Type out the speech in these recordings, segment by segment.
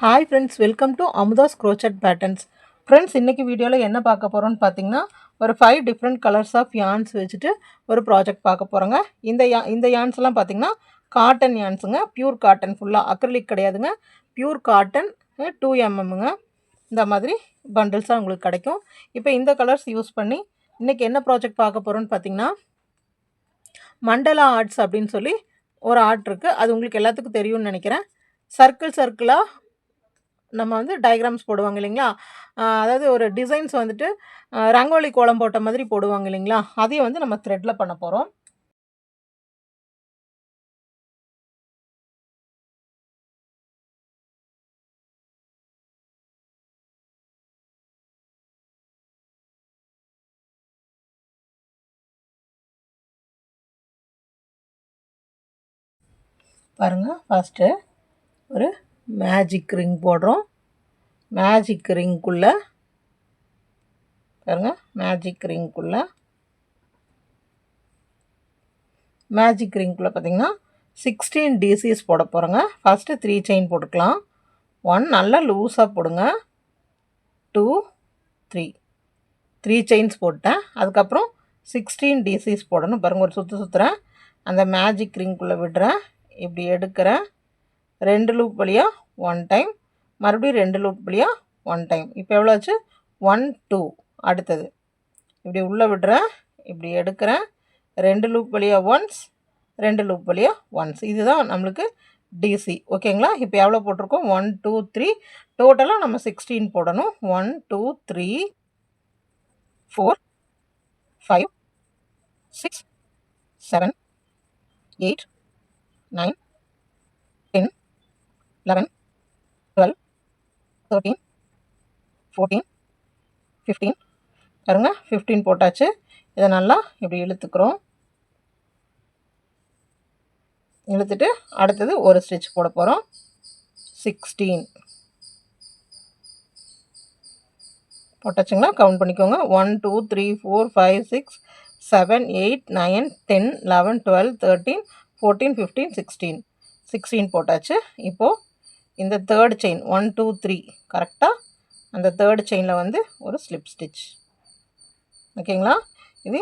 Hi friends welcome to Amudha's crochet patterns friends இன்றைக்கி வீடியோவில் என்ன பார்க்க போகிறோம்னு பார்த்தீங்கன்னா ஒரு five different colours of yarns வச்சுட்டு ஒரு ப்ராஜெக்ட் பார்க்க போகிறோங்க இந்த யா இந்த யான்ஸ் எல்லாம் பார்த்தீங்கன்னா காட்டன் யான்ஸுங்க ப்யூர் காட்டன் ஃபுல்லாக அக்ரிலிக் கிடையாதுங்க. ப்யூர் காட்டன் டூ எம்எம்முங்க இந்த மாதிரி பண்டில்ஸாக உங்களுக்கு கிடைக்கும். இப்போ இந்த கலர்ஸ் யூஸ் பண்ணி இன்றைக்கி என்ன ப்ராஜெக்ட் பார்க்க போகிறோன்னு பார்த்தீங்கன்னா மண்டலா ஆர்ட்ஸ் அப்படின்னு சொல்லி ஒரு ஆர்ட் இருக்குது அது உங்களுக்கு எல்லாத்துக்கும் தெரியும்னு நினைக்கிறேன். சர்க்கிள் சர்க்கிளாக நம்ம வந்து டயக்ராம்ஸ் போடுவாங்க இல்லைங்களா? அதாவது ஒரு டிசைன்ஸ் வந்துட்டு ரங்கோலி கோலம் போட்ட மாதிரி போடுவாங்க இல்லைங்களா? அதையும் வந்து நம்ம த்ரெட்டில் பண்ண போகிறோம் பாருங்கள் ஃபஸ்ட்டு ஒரு மேஜிக் ரிங் போடுறோம். மேஜிக் ரிங்குள்ளே பாருங்கள் மேஜிக் ரிங்குள்ளே மேஜிக் ரிங்குள்ளே பார்த்தீங்கன்னா சிக்ஸ்டீன் டிசிஸ் போட போகிறோங்க ஃபஸ்ட்டு த்ரீ செயின் போட்டுக்கலாம். ஒன் நல்லா லூஸாக போடுங்க. டூ த்ரீ த்ரீ செயின்ஸ் போட்டேன். அதுக்கப்புறம் சிக்ஸ்டீன் டிசிஸ் போடணும். பாருங்கள் ஒரு சுற்று சுற்றுறேன் அந்த மேஜிக் ரிங்குள்ளே விடுறேன். இப்படி எடுக்கிறேன். ரெண்டு லூப் வழியாக ஒன் டைம் மறுபடியும் ரெண்டு லூப் வழியாக ஒன் டைம் இப்போ எவ்வளோ ஆச்சு? ஒன் டூ அடுத்தது. இப்படி உள்ளே விடுறேன். இப்படி எடுக்கிறேன். ரெண்டு லூப் வழியாக ஒன்ஸ் ரெண்டு லூப் வழியாக ஒன்ஸ் இதுதான் நம்மளுக்கு டிசி ஓகேங்களா? இப்போ எவ்வளோ போட்டிருக்கோம்? ஒன் டூ த்ரீ டோட்டலாக நம்ம சிக்ஸ்டீன் போடணும். One two three four five six seven eight nine eleven twelve thirteen fourteen fifteen பாருங்க ஃபிஃப்டீன் போட்டாச்சு. இதை நல்லா இப்படி இழுத்துக்கிறோம். இழுத்துட்டு அடுத்தது ஒரு ஸ்டிச் போட போகிறோம் சிக்ஸ்டீன் போட்டாச்சுங்களா? கவுண்ட் பண்ணிக்கோங்க. One two three four five six seven eight nine ten eleven twelve thirteen fourteen fifteen sixteen sixteen போட்டாச்சு. இப்போது இந்த third chain one two three கரெக்டாக அந்த தேர்ட் செயினில் வந்து ஒரு ஸ்லிப் ஸ்டிச் ஓகேங்களா? இது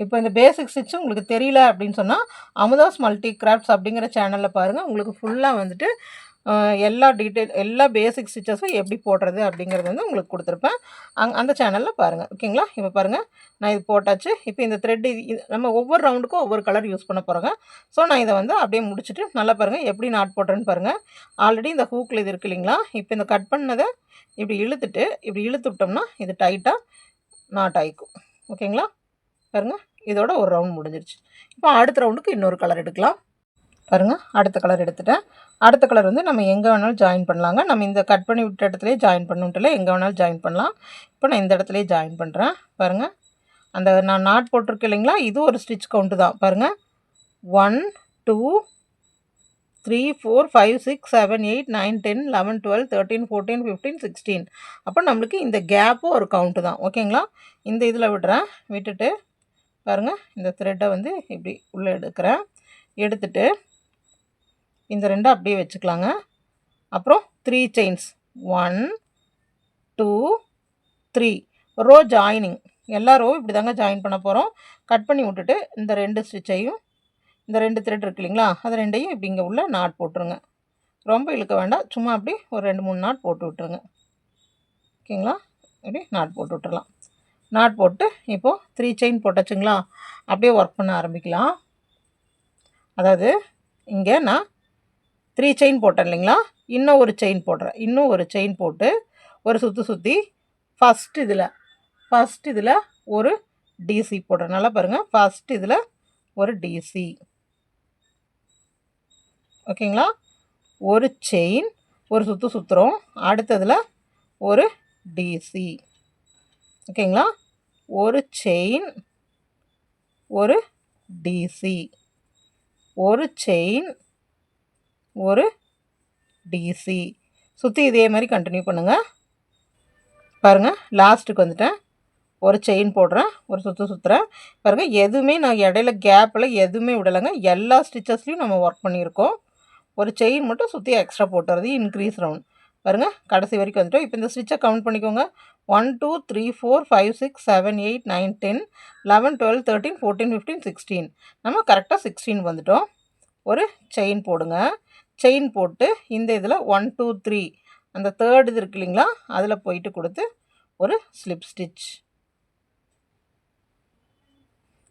இப்போ இந்த பேசிக் ஸ்டிச் உங்களுக்கு தெரியல அப்படின்னு சொன்னால் அமுதாஸ் மல்டி கிராஃப்ட்ஸ் அப்படிங்கிற சேனலில் பாருங்கள் உங்களுக்கு ஃபுல்லாக வந்துட்டு எல்லா டீட்டெயில் எல்லா பேசிக் ஸ்டிச்சஸும் எப்படி போடுறது அப்படிங்கிறது வந்து உங்களுக்கு கொடுத்துருப்பேன். அங் அந்த சேனலில் பாருங்கள் ஓகேங்களா? இப்போ பாருங்கள் நான் இது போட்டாச்சு. இப்போ இந்த த்ரெட் இது நம்ம ஒவ்வொரு ரவுண்டுக்கும் ஒவ்வொரு கலர் யூஸ் பண்ண போகிறோங்க ஸோ நான் இதை வந்து அப்படியே முடிச்சுட்டு நல்லா பாருங்கள் எப்படி நாட் போடுறேன்னு பாருங்கள் ஆல்ரெடி இந்த ஹூக்கில் இது இருக்கு இல்லைங்களா? இப்போ இந்த கட் பண்ணதை இப்படி இழுத்துட்டு இப்படி இழுத்து விட்டோம்னா இது டைட்டாக நாட் ஆகிக்கும் ஓகேங்களா? பாருங்கள் இதோட ஒரு ரவுண்ட் முடிஞ்சிருச்சு. இப்போ அடுத்த ரவுண்டுக்கு இன்னொரு கலர் எடுக்கலாம். பாருங்கள் அடுத்த கலர் எடுத்துட்டேன். அடுத்த கலர் வந்து நம்ம எங்கே வேணாலும் ஜாயின் பண்ணலாங்க. நம்ம இந்த கட் பண்ணி விட்ட இடத்துலையே ஜாயின் பண்ணுன்ட்டுல எங்கே வேணாலும் ஜாயின் பண்ணலாம். இப்போ நான் இந்த இடத்துலையே ஜாயின் பண்ணுறேன் பாருங்கள் அந்த நான் நாட் போட்டிருக்கேன் இல்லைங்களா? இது ஒரு ஸ்டிச் கவுண்ட்டு தான். பாருங்கள் one two three four five six seven eight nine ten eleven twelve thirteen fourteen fifteen sixteen அப்போ நம்மளுக்கு இந்த கேப்பும் ஒரு கவுண்ட்டு தான். ஓகேங்களா? இந்த இதில் விடுறேன். விட்டுட்டு பாருங்கள் இந்த த்ரெட்டை வந்து இப்படி உள்ளே எடுக்கிறேன். எடுத்துகிட்டு இந்த ரெண்டும் அப்படியே வச்சுக்கலாங்க. அப்புறம் three chains one two three row joining எல்லா ரோ இப்படி தாங்க ஜாயின் பண்ண போகிறோம் கட் பண்ணி விட்டுட்டு இந்த ரெண்டு ஸ்டிச்சையும் இந்த ரெண்டு த்ரெட் இருக்கு இல்லைங்களா? அது ரெண்டையும் இப்படி இங்கே உள்ள நாட் போட்டுருங்க. ரொம்ப இழுக்க வேண்டாம். சும்மா அப்படி ஒரு ரெண்டு மூணு நாட் போட்டு விட்டுருங்க. ஓகேங்களா? இப்படி நாட் போட்டு விட்டுறலாம். நாட் போட்டு இப்போது த்ரீ செயின் போட்டாச்சுங்களா? அப்படியே ஒர்க் பண்ண ஆரம்பிக்கலாம். அதாவது இங்கே நான் த்ரீ செயின் போட்டேன் இல்லைங்களா இன்னும் ஒரு செயின் போடுறேன். இன்னும் ஒரு செயின் போட்டு ஒரு சுற்றி சுற்றி ஃபஸ்ட் இதில் ஃபஸ்ட் இதில் ஒரு டிசி போடுறேன். நல்லா பாருங்கள் ஃபஸ்ட் இதில் ஒரு டிசி ஓகேங்களா? ஒரு செயின் ஒரு சுற்று சுற்றுறோம் அடுத்ததில் ஒரு டிசி ஓகேங்களா? ஒரு செயின் ஒரு டிசி ஒரு செயின் ஒரு டிசி சுற்றி இதே மாதிரி கண்டினியூ பண்ணுங்கள் பாருங்கள் லாஸ்ட்டுக்கு வந்துட்டேன். ஒரு செயின் போடுறேன் ஒரு சுற்று சுற்றுறேன் பாருங்கள் எதுவுமே நான் இடையில கேப்பில் எதுவுமே விடலைங்க. எல்லா ஸ்டிச்சஸ்லையும் நம்ம ஒர்க் பண்ணியிருக்கோம். ஒரு செயின் மட்டும் சுற்றி எக்ஸ்ட்ரா போட்டுறது இன்க்ரீஸ் ரவுண்ட் பாருங்கள் கடைசி வரைக்கும் வந்துட்டோம். இப்போ இந்த ஸ்டிச்சை கவுண்ட் பண்ணிக்கோங்க. One two three four five six seven eight nine ten eleven twelve thirteen fourteen fifteen sixteen நம்ம கரெக்டாக சிக்ஸ்டீன் வந்துட்டோம். ஒரு செயின் போடுங்க. செயின் போட்டு இந்த இதில் ஒன் டூ த்ரீ அந்த தேர்ட் இது இருக்கு இல்லைங்களா? அதில் போயிட்டு கொடுத்து ஒரு ஸ்லிப் ஸ்டிச்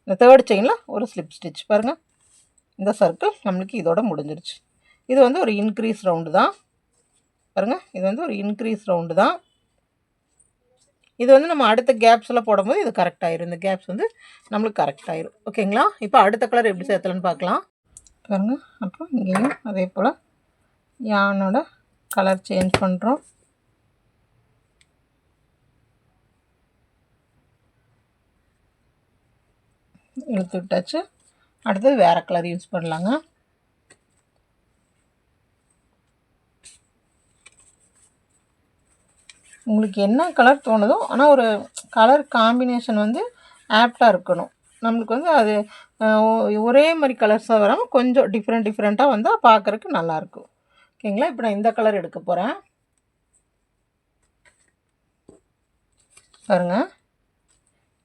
இந்த தேர்ட் செயினில் ஒரு ஸ்லிப் ஸ்டிச் பாருங்கள் இந்த சர்க்கிள் நம்மளுக்கு இதோட முடிஞ்சிருச்சு. இது வந்து ஒரு இன்க்ரீஸ் ரவுண்டு தான். பாருங்கள் இது வந்து ஒரு இன்க்ரீஸ் ரவுண்டு தான். இது வந்து நம்ம அடுத்த கேப்ஸில் போடும்போது இது கரெக்ட் இந்த கேப்ஸ் வந்து நம்மளுக்கு கரெக்ட் ஓகேங்களா இப்போ அடுத்த கலர் எப்படி சேர்த்தலன்னு பார்க்கலாம். பாருங்கள் அப்புறம் இங்கேயும் அதே போல் யானோட கலர் சேஞ்ச் பண்ணுறோம் இழுத்து விட்டாச்சு. அடுத்தது வேறு கலர் யூஸ் பண்ணலாங்க. உங்களுக்கு என்ன கலர் தோணுதோ ஆனால் ஒரு கலர் காம்பினேஷன் வந்து ஆப்டாக இருக்கணும். நம்மளுக்கு வந்து அது ஒ- ஒரே மாதிரி கலர்ஸாக வராமல் கொஞ்சம் டிஃப்ரெண்ட் டிஃப்ரெண்ட்டாக வந்தால் பார்க்குறக்கு நல்லாயிருக்கும் ஓகேங்களா? இப்போ நான் இந்த கலர் எடுக்க போகிறேன் பாருங்கள்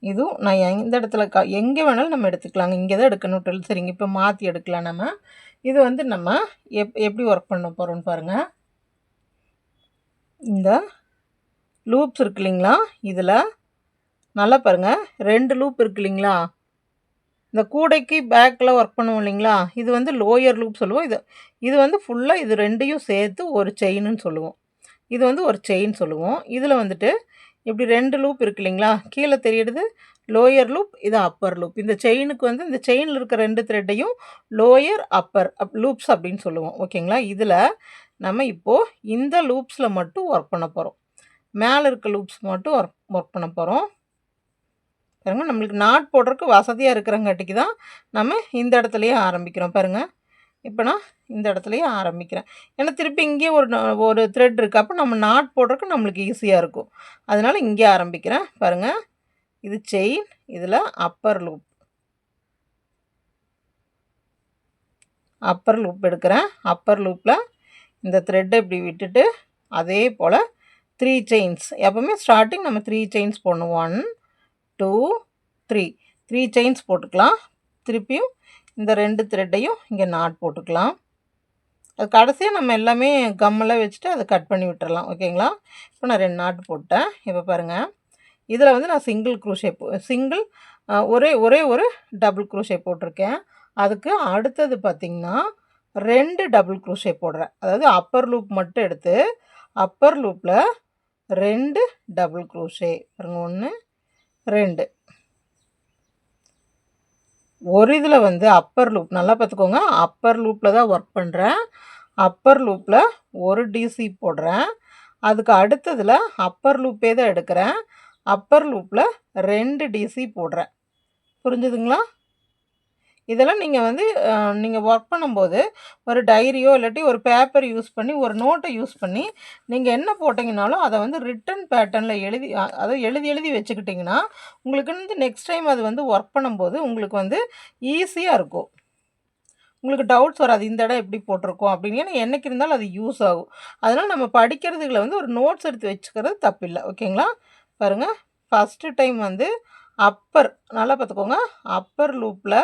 இதுவும் நான் எந்த இடத்துல க எங்கே வேணாலும் நம்ம எடுத்துக்கலாங்க. இங்கே தான் எடுக்கணும் சரிங்க. இப்போ மாற்றி எடுக்கலாம் நம்ம. இது வந்து நம்ம எப் எப்படி ஒர்க் பண்ண போகிறோம்னு பாருங்கள் இந்த லூப்ஸ் இருக்கு இல்லைங்களா? இதில் நல்லா பாருங்கள் ரெண்டு லூப் இருக்கு இல்லைங்களா? இந்த கூடைக்கு பேக்கில் ஒர்க் பண்ணுவோம் இல்லைங்களா? இது வந்து லோயர் லூப் சொல்லுவோம். இது இது வந்து ஃபுல்லாக இது ரெண்டையும் சேர்த்து ஒரு செயின்னு சொல்லுவோம். இது வந்து ஒரு செயின் சொல்லுவோம். இதில் வந்துட்டு இப்படி ரெண்டு லூப் இருக்கு இல்லைங்களா? கீழே தெரியுது லோயர் லூப் இது அப்பர் லூப் இந்த செயினுக்கு வந்து இந்த செயினில் இருக்க ரெண்டு த்ரெட்டையும் லோயர் அப்பர் அப் லூப்ஸ் அப்படின்னு சொல்லுவோம். ஓகேங்களா? இதில் நம்ம இப்போது இந்த லூப்ஸில் மட்டும் ஒர்க் பண்ண போகிறோம் மேலே இருக்க லூப்ஸ் மட்டும் ஒர்க் ஒர்க் பண்ண போகிறோம் பாருங்கள் நம்மளுக்கு நாட் போடுறதுக்கு வசதியாக இருக்கிறங்காட்டிக்கு தான் நம்ம இந்த இடத்துலையே ஆரம்பிக்கிறோம். பாருங்கள் இப்போ நான் இந்த இடத்துலையே ஆரம்பிக்கிறேன். ஏன்னா திருப்பி இங்கேயே ஒரு ஒரு த்ரெட் இருக்குது அப்போ நம்ம நாட் போடுறதுக்கு நம்மளுக்கு ஈஸியாக இருக்கும். அதனால் இங்கே ஆரம்பிக்கிறேன். பாருங்கள் இது செயின் இதில் அப்பர் லூப் அப்பர் லூப் எடுக்கிறேன். அப்பர் லூப்பில் இந்த த்ரெட்டை இப்படி விட்டுட்டு அதே போல் த்ரீ செயின்ஸ் எப்போவுமே ஸ்டார்டிங் நம்ம three chains பண்ணுவோன்னு one two three. Three chains போட்டுக்கலாம். திருப்பியும் இந்த ரெண்டு த்ரெட்டையும் இங்கே நாட் போட்டுக்கலாம். அது கடைசியாக நம்ம எல்லாமே கம்மெல்லாம் வச்சுட்டு அதை கட் பண்ணி விட்டுறலாம். ஓகேங்களா இப்போ நான் ரெண்டு நாட் போட்டேன். இப்போ பாருங்கள் இதில் வந்து நான் சிங்கிள் குரூஷே சிங்கிள் ஒரே ஒரே ஒரு டபுள் குரூஷே போட்டிருக்கேன். அதுக்கு அடுத்தது பார்த்திங்கன்னா ரெண்டு டபுள் குரூஷே போடுறேன். அதாவது அப்பர் லூப் மட்டும் எடுத்து அப்பர் லூப்பில் ரெண்டு டபுள் குரூஷே பாருங்க ஒன்று ரெண்டு. ஒரு இதில் வந்து அப்பர் லூப் நல்லா பார்த்துக்கோங்க. அப்பர் லூப்பில் தான் ஒர்க் பண்ணுறேன் அப்பர் லூப்பில் ஒரு டிசி போடுறேன். அதுக்கு அடுத்ததில் அப்பர் லூப்பே தான் எடுக்கிறேன். அப்பர் லூப்பில் ரெண்டு டிசி போடுறேன். புரிஞ்சுதுங்களா? இதெல்லாம் நீங்கள் வந்து நீங்கள் ஒர்க் பண்ணும்போது ஒரு டைரியோ இல்லாட்டி ஒரு பேப்பர் யூஸ் பண்ணி ஒரு நோட்டை யூஸ் பண்ணி நீங்கள் என்ன போட்டிங்கனாலும் அதை வந்து ரிட்டன் பேட்டர்னில் எழுதி அதை எழுதி எழுதி வச்சுக்கிட்டிங்கன்னா உங்களுக்கு வந்து நெக்ஸ்ட் டைம் அது வந்து ஒர்க் பண்ணும்போது உங்களுக்கு வந்து ஈஸியாக இருக்கும். உங்களுக்கு டவுட்ஸ் வராது இந்த இடம் எப்படி போட்டிருக்கோம்? அப்படின்னு. ஏன்னா என்னைக்கு இருந்தாலும் அது யூஸ் ஆகும். அதனால் நம்ம படிக்கிறதுகளை வந்து ஒரு நோட்ஸ் எடுத்து வச்சுக்கிறது தப்பில்லை. ஓகேங்களா? பாருங்கள் ஃபஸ்ட்டு டைம் வந்து அப்பர் நல்லா பார்த்துக்கோங்க. அப்பர் லூப்பில்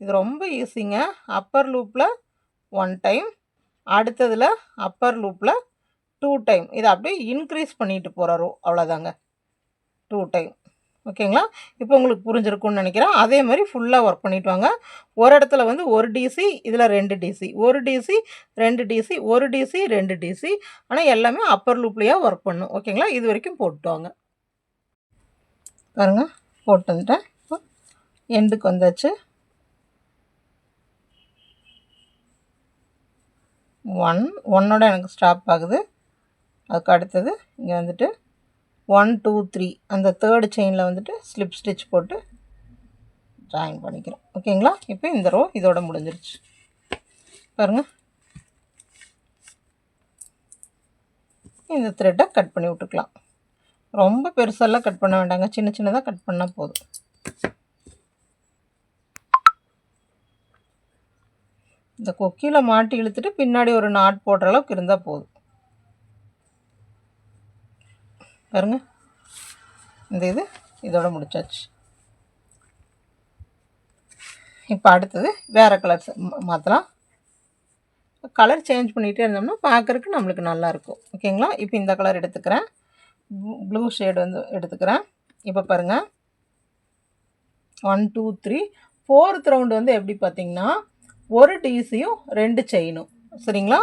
இது ரொம்ப ஈஸிங்க அப்பர் லூப்பில் ஒன் டைம் அடுத்ததில் அப்பர் லூப்பில் டூ டைம் இதை அப்படியே இன்க்ரீஸ் பண்ணிட்டு போகிறோம் அவ்வளோதாங்க டூ டைம் ஓகேங்களா? இப்போ உங்களுக்கு புரிஞ்சிருக்கும்னு நினைக்கிறேன். அதே மாதிரி ஃபுல்லாக ஒர்க் பண்ணிட்டு வாங்க. ஒரு இடத்துல வந்து ஒரு டிசி இதில் ரெண்டு டிசி ஒரு டிசி ரெண்டு டிசி ஒரு டிசி ரெண்டு டிசி ஆனால் எல்லாமே அப்பர் லூப்லேயே ஒர்க் பண்ணும். ஓகேங்களா? இது வரைக்கும் போட்டு வாங்க. பாருங்கள் போட்டு வந்துட்டேன். எண்டுக்கு வந்தாச்சு. ஒன் ஒன்னோட எனக்கு ஸ்டாப் ஆகுது. அதுக்கு அடுத்தது இங்கே வந்துட்டு ஒன் டூ த்ரீ அந்த தேர்டு செயினில் வந்துட்டு ஸ்லிப் ஸ்டிச் போட்டு ஜாயின் பண்ணிக்கிறேன் ஓகேங்களா இப்போ இந்த ரோ இதோட முடிஞ்சிருச்சு. பாருங்க. இந்த த்ரெட்டை கட் பண்ணி விட்டுக்கலாம். ரொம்ப பெருசெல்லாம் கட் பண்ண வேண்டாங்க. சின்ன சின்னதாக கட் பண்ணால் போதும். இந்த கொக்கியில் மாட்டி இழுத்துட்டு பின்னாடி ஒரு நாட் போடுற அளவுக்கு இருந்தால் போதும். பாருங்கள் இந்த இது இதோட முடிச்சாச்சு. இப்போ அடுத்தது வேறு கலர்ஸ் மாற்றலாம் கலர் சேஞ்ச் பண்ணிகிட்டே இருந்தோம்னா பார்க்குறக்கு நம்மளுக்கு நல்லாயிருக்கும் ஓகேங்களா இப்போ இந்த கலர் எடுத்துக்கிறேன். ப்ளூ ஷேடு வந்து எடுத்துக்கிறேன். இப்போ பாருங்கள் one two three fourth round வந்து எப்படி பார்த்தீங்கன்னா ஒரு டிசியும் ரெண்டு செயினும் சரிங்களா?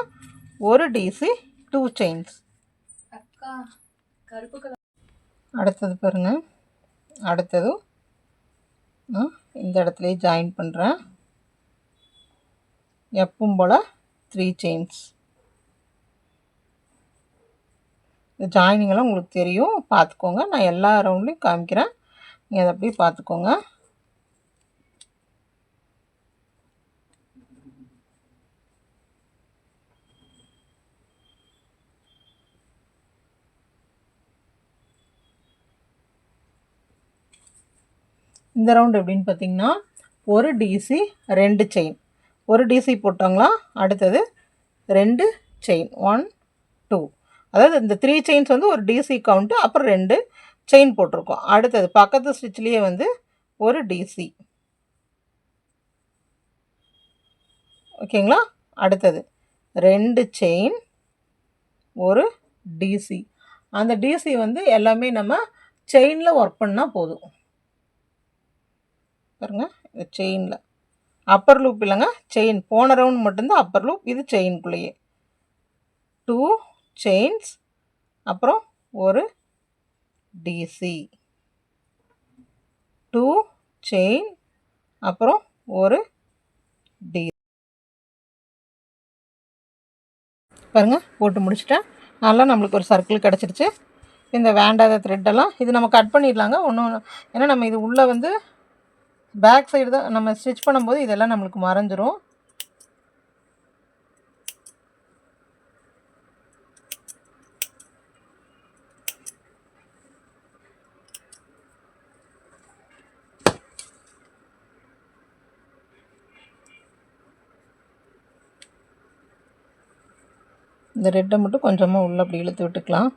ஒரு டிசி டூ செயின்ஸ் அடுத்தது பாருங்க. அடுத்தது நான் இந்த இடத்துலையே ஜாயின் பண்ணுறேன் எப்பவும் போல் த்ரீ செயின்ஸ் இந்த ஜாயினிங்கெல்லாம் உங்களுக்கு தெரியும். பார்த்துக்கோங்க. நான் எல்லா ரவுண்ட்லேயும் காமிக்கிறேன். நீங்கள் அதை அப்படியே பார்த்துக்கோங்க. இந்த ரவுண்ட் எப்படின்னு பார்த்தீங்கன்னா ஒரு டிசி ரெண்டு செயின் ஒரு டிசி போட்டோங்களா? அடுத்தது ரெண்டு செயின் ஒன் டூ அதாவது இந்த த்ரீ செயின்ஸ் வந்து ஒரு டிசி கவுண்ட்டு அப்புறம் ரெண்டு செயின் போட்டிருக்கோம். அடுத்தது பக்கத்து ஸ்டிச்லேயே வந்து ஒரு டிசி ஓகேங்களா? அடுத்தது ரெண்டு செயின் ஒரு டிசி அந்த டிசி வந்து எல்லாமே நம்ம செயினில் ஒர்க் பண்ணால் போதும். பாருங்க இது செயினில் அப்பர் லூப் இல்லைங்க செயின் போன ரவுண்ட் மட்டும்தான் அப்பர் லூப் இது செயின்குள்ளேயே டூ செயின்ஸ் அப்புறம் ஒரு டிசி டூ செயின் அப்புறம் ஒரு டி பாருங்க போட்டு முடிச்சிட்டேன். நல்லா நம்மளுக்கு ஒரு சர்க்கிள் கிடச்சிருச்சு. இந்த வேண்டாத த்ரெட்டெல்லாம் இது நம்ம கட் பண்ணிடலாங்க. ஒன்றும் ஏன்னா நம்ம இது உள்ளே வந்து பேக் சைடு தான் நம்ம ஸ்டிச் பண்ணும்போது இதெல்லாம் நம்மளுக்கு மறைஞ்சிரும். இந்த ரெட்டை மட்டும் கொஞ்சமாக உள்ளே அப்படி இழுத்து விட்டுக்கலாம்.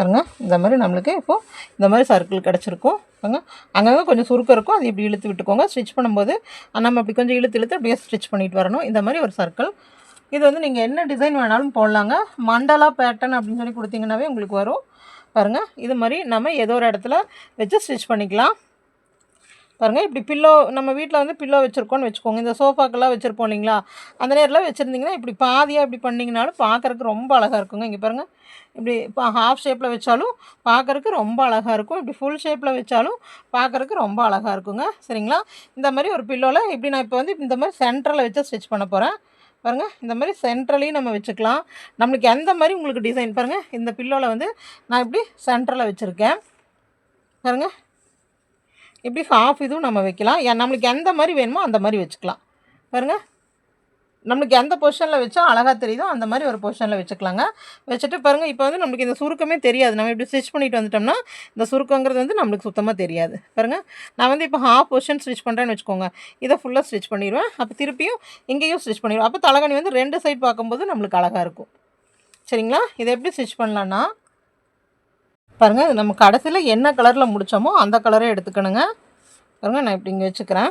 பாருங்க. இந்த மாதிரி நம்மளுக்கு இப்போது இந்த மாதிரி சர்க்கிள் கிடச்சிருக்கும். பாருங்க. அங்கங்கே கொஞ்சம் சுருக்கம் இருக்கும். அது இப்படி இழுத்து விட்டுக்கோங்க. ஸ்டிச் பண்ணும்போது நம்ம அப்படி கொஞ்சம் இழுத்து இழுத்து அப்படியே ஸ்டிச் பண்ணிட்டு வரணும். இந்த மாதிரி ஒரு சர்க்கிள் இது வந்து நீங்கள் என்ன டிசைன் வேணாலும் போடலாங்க. மண்டலா பேட்டர்ன் அப்படின்னு சொல்லி கொடுத்தீங்கன்னாவே உங்களுக்கு வரும். பாருங்கள் இது மாதிரி நம்ம ஏதோ ஒரு இடத்துல வச்சு ஸ்டிச் பண்ணிக்கலாம். பாருங்கள் இப்படி பில்லோ நம்ம வீட்டில் வந்து பில்லோ வச்சுருக்கோன்னு வச்சுக்கோங்க. இந்த சோஃபாக்கெல்லாம் வச்சுருப்போம் இல்லைங்களா? அந்த நேரில் வச்சுருந்தீங்கன்னா இப்படி பாதியாக இப்படி பண்ணிங்கனாலும் பார்க்குறக்கு ரொம்ப அழகாக இருக்குங்க. இங்கே பாருங்கள் இப்படி இப்போ ஹாஃப் ஷேப்பில் வச்சாலும் பார்க்குறக்கு ரொம்ப அழகாக இருக்கும். இப்படி ஃபுல் ஷேப்பில் வச்சாலும் பார்க்குறக்கு ரொம்ப அழகாக இருக்குங்க. சரிங்களா? இந்த மாதிரி ஒரு பில்லோவில் இப்படி நான் இப்போ வந்து இந்த மாதிரி சென்டரில் வச்சு ஸ்டிச் பண்ண போகிறேன் பாருங்கள் இந்த மாதிரி சென்ட்ரலையும் நம்ம வச்சுக்கலாம். நம்மளுக்கு எந்த மாதிரி உங்களுக்கு டிசைன் பாருங்கள் இந்த பில்லோவில் வந்து நான் இப்படி சென்ட்ரலில் வச்சுருக்கேன். பாருங்கள் இப்படி ஹாஃப் இதுவும் நம்ம வைக்கலாம். நம்மளுக்கு எந்த மாதிரி வேணுமோ அந்த மாதிரி வச்சுக்கலாம். பாருங்கள் நம்மளுக்கு எந்த பொசிஷனில் வச்சா அழகாக தெரியுதோ அந்த மாதிரி ஒரு பொசிஷனில் வச்சுக்கலாங்க. வச்சுட்டு பாருங்கள் இப்போ வந்து நம்மளுக்கு இந்த சுருக்கமே தெரியாது. நம்ம இப்படி ஸ்டிச் பண்ணிட்டு வந்துட்டோம்னா இந்த சுருக்கங்கிறது வந்து நம்மளுக்கு சுத்தமாக தெரியாது. பாருங்கள் நான் வந்து இப்போ ஹாஃப் பொசிஷன் ஸ்டிச் பண்ணுறேன்னு வச்சுக்கோங்க. இதை ஃபுல்லாக ஸ்டிச் பண்ணிடுவேன். அப்போ திருப்பியும் இங்கேயும் ஸ்டிச் பண்ணிடுவேன். அப்போ தலைகணி வந்து ரெண்டு சைட் பார்க்கும்போது நம்மளுக்கு அழகாக இருக்கும். சரிங்களா? இதை எப்படி ஸ்டிச் பண்ணலான்னா பாருங்கள் நம்ம கடைசியில் என்ன கலரில் முடித்தோமோ அந்த கலரை எடுத்துக்கணுங்க. பாருங்கள் நான் இப்படி இங்கே வச்சுக்கிறேன்.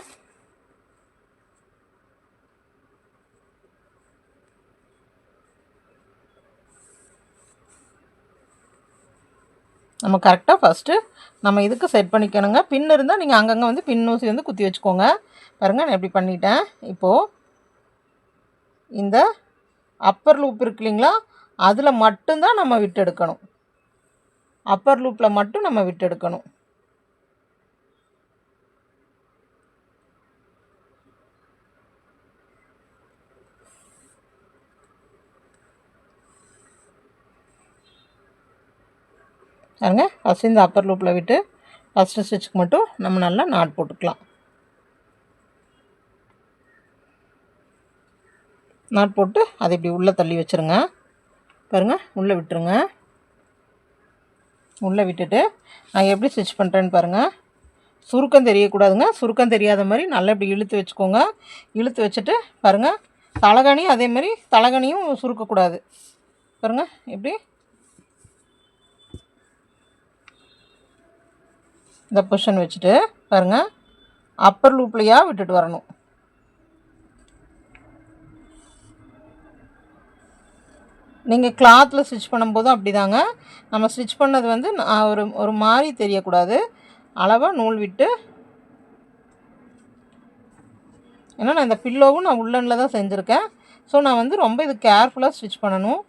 நம்ம கரெக்டாக ஃபஸ்ட்டு நம்ம இதுக்கு செட் பண்ணிக்கணுங்க. பின் இருந்தால் நீங்கள் அங்கங்கே வந்து பின் ஊசி வந்து குத்தி வச்சுக்கோங்க. பாருங்கள் நான் எப்படி பண்ணிட்டேன். இப்போது இந்த அப்பர் லூப் இருக்கு இல்லைங்களா? அதில் மட்டும்தான் நம்ம விட்டு எடுக்கணும். அப்பர் லூப்பில் மட்டும் நம்ம விட்டு எடுக்கணும் பாருங்க ஃபஸ்ட்டு இந்த அப்பர் லூப்பில் விட்டு ஃபஸ்ட்டு ஸ்டிச்சுக்கு மட்டும் நம்ம நல்லா நாட் போட்டுக்கலாம். நாட் போட்டு அதை இப்படி உள்ளே தள்ளி வச்சுருங்க. பாருங்கள் உள்ளே விட்டுருங்க. உள்ளே விட்டுட்டு நான் எப்படி ஸ்டிச் பண்ணுறேன்னு பாருங்கள் சுருக்கம் தெரியக்கூடாதுங்க. சுருக்கம் தெரியாத மாதிரி நல்லா இப்படி இழுத்து வச்சுக்கோங்க. இழுத்து வச்சுட்டு பாருங்கள் தலகாணி அதே மாதிரி தலகாணியும் சுருக்கக்கூடாது. பாருங்கள் இப்படி இந்த பொஷன் வச்சுட்டு பாருங்கள் அப்பர் லூப்லையாக விட்டுட்டு வரணும். நீங்கள் கிளாத்தில் ஸ்டிச் பண்ணும்போதும் அப்படி தாங்க நம்ம ஸ்டிச் பண்ணது வந்து நான் ஒரு ஒரு மாதிரி தெரியக்கூடாது. அளவாக நூல் விட்டு. ஏன்னா நான் இந்த பில்லோவும் நான் உள்ளனில் தான் செஞ்சுருக்கேன். ஸோ நான் வந்து ரொம்ப இது கேர்ஃபுல்லாக ஸ்டிச் பண்ணணும்.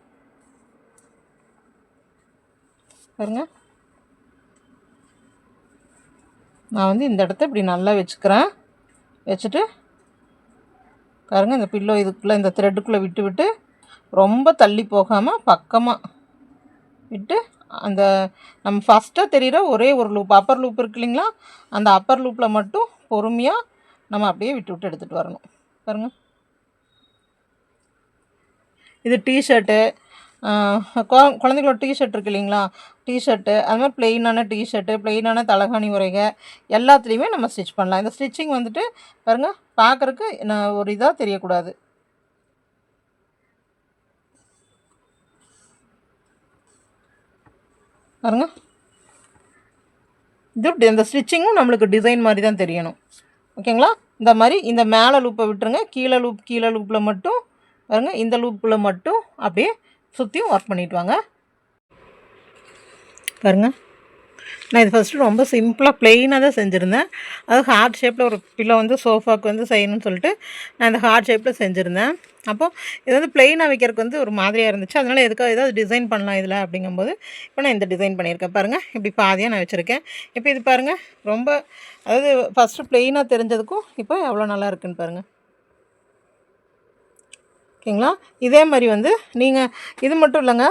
பாருங்க. நான் வந்து இந்த இடத்த இப்படி நல்லா வச்சுக்கிறேன். வச்சுட்டு பாருங்க இந்த பில்லோ இதுக்குள்ளே இந்த த்ரெட்டுக்குள்ளே விட்டு விட்டு ரொம்ப தள்ளி போகாமல் பக்கமாக விட்டு அந்த நம்ம ஃபஸ்ட்டாக தெரிகிற ஒரே ஒரு லூப் அப்பர் லூப் இருக்கு இல்லைங்களா? அந்த அப்பர் லூப்பில் மட்டும் பொறுமையாக நம்ம அப்படியே விட்டு விட்டு எடுத்துகிட்டு வரணும். பாருங்கள் இது டிஷர்ட்டு குழந்தைங்களோட டிஷர்ட் இருக்கு இல்லைங்களா? டிஷர்ட்டு அது மாதிரி பிளெயினான டிஷர்ட்டு பிளெயினான தலகாணி உரைகள் எல்லாத்துலேயுமே நம்ம ஸ்டிச் பண்ணலாம். இந்த ஸ்டிச்சிங் வந்துட்டு பாருங்கள் பார்க்குறக்கு நான் ஒரு இதாக தெரியக்கூடாது. பாருங்க. இது இந்த ஸ்டிச்சிங்கும் நம்மளுக்கு டிசைன் மாதிரி தான் தெரியணும். ஓகேங்களா? இந்த மாதிரி இந்த மேலே லூப்பை விட்டுருங்க. கீழே லூப் கீழே லூப்பில் மட்டும் பாருங்க இந்த லூப்பில் மட்டும் அப்படியே சுற்றியும் ஒர்க் பண்ணிவிட்டு வாங்க. பாருங்க. நான் இது ஃபஸ்ட்டு ரொம்ப சிம்பிளாக ப்ளெயினாக தான் செஞ்சுருந்தேன். அது ஹார்ட் ஷேப்பில் ஒரு பில்லோ வந்து சோஃபாவுக்கு வந்து செய்யணும்னு சொல்லிட்டு நான் இந்த ஹார்ட் ஷேப்பில் செஞ்சுருந்தேன். அப்போது இது வந்து ப்ளெயினாக வைக்கிறதுக்கு வந்து ஒரு மாதிரியாக இருந்துச்சு. அதனால் எதுக்காக ஏதாவது டிசைன் பண்ணலாம் இதில் அப்படிங்கும்போது இப்போ நான் இந்த டிசைன் பண்ணியிருக்கேன். பாருங்கள் இப்படி பாதியாக நான் வச்சுருக்கேன். இப்போ இது பாருங்கள் ரொம்ப அதாவது ஃபஸ்ட்டு ப்ளெயினாக தெரிஞ்சதுக்கும் இப்போ எவ்வளோ நல்லா இருக்குன்னு பாருங்கள் ஓகேங்களா? இதே மாதிரி வந்து நீங்கள் இது மட்டும் இல்லைங்க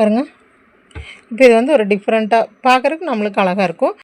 பாருங்கள் இப்போ இது வந்து ஒரு டிஃப்ரெண்ட்டாக பார்க்குறதுக்கு நம்மளுக்கு அழகாக இருக்கும்.